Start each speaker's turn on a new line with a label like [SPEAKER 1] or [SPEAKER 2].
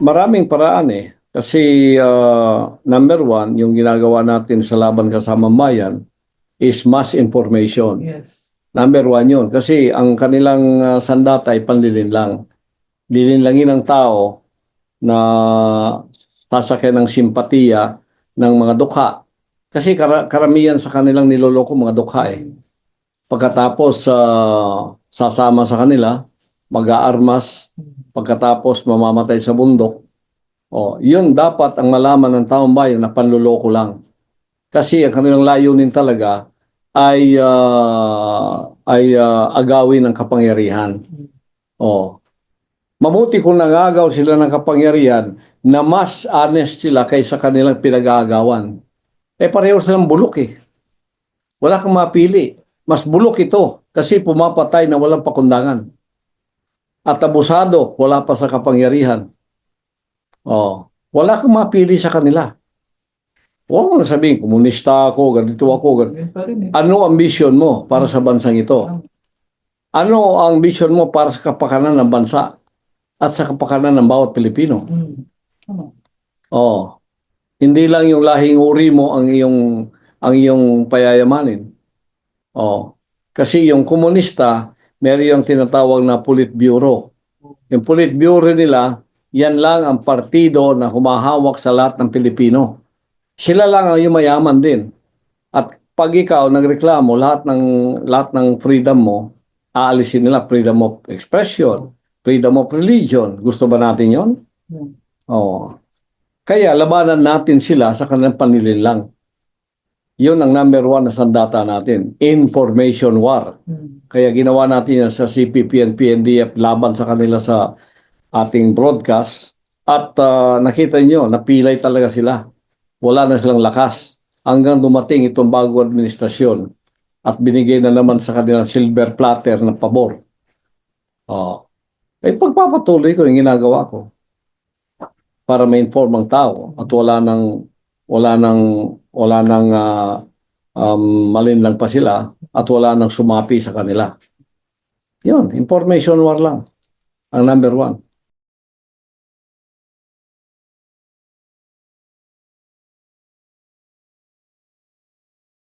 [SPEAKER 1] maraming paraan eh. Kasi ah, number one, yung ginagawa natin sa Laban Kasama Bayan is mass information.
[SPEAKER 2] Yes.
[SPEAKER 1] Number one yun. Kasi ang kanilang ah, sandata ay panlilin lang. Lilinlangin ng tao na sasakyan ng simpatiya ng mga dukha. Kasi kara- karamihan sa kanilang niloloko mga dukha eh. Pagkatapos ah, sasama sa kanila, mag-aarmas, pagkatapos mamamatay sa bundok. Oh, yun dapat ang malaman ng taong bayan na panluloko lang. Kasi ang kanilang layunin talaga ay ah, ay ah, agawin ng kapangyarihan. Oh. Mabuti kung nangagaw sila ng kapangyarihan na mas honest sila kaysa kanilang pinag-aagawan. Eh pareho silang bulok eh. Wala kang mapili. Mas bulok ito kasi pumapatay na walang pakundangan. At abusado, wala pa sa kapangyarihan. Oh, wala kang mapili sa kanila. Huwag mo na sabihin, komunista ako, ganito ako, ganito.
[SPEAKER 2] Eh.
[SPEAKER 1] Ano ang vision mo para sa bansang ito? Ano ang vision mo para sa kapakanan ng bansa at sa kapakanan ng bawat Pilipino?
[SPEAKER 2] Mm. Tama.
[SPEAKER 1] Oh. Hindi lang yung lahing uri mo ang iyong ang iyong payayamanin. Oh. Kasi yung komunista, meron yung tinatawag na Politburo. Yung Politburo nila, yan lang ang partido na humahawak sa lahat ng Pilipino. Sila lang ang yumayaman din. At pag ikaw nagreklamo lahat ng lahat ng freedom mo, aalisin nila freedom of expression, freedom of religion. Gusto ba natin 'yon?
[SPEAKER 2] Mm.
[SPEAKER 1] Oo. Kaya labanan natin sila sa kanilang panililang. Yun ang number one na sandata natin. Information war.
[SPEAKER 2] Mm.
[SPEAKER 1] Kaya ginawa natin yan sa CPP and PNDF laban sa kanila sa ating broadcast. At ah, nakita nyo, napilay talaga sila. Wala na silang lakas. Hanggang dumating itong bagong administrasyon. At binigay na naman sa kanilang silver platter na pabor. Oh. Eh pagpapatuloy ko yung ginagawa ko para ma-inform ang tao at wala nang wala nang wala nang ah, um, malinlang pa sila at wala nang sumapi sa kanila. Yun, information war lang. Ang number one.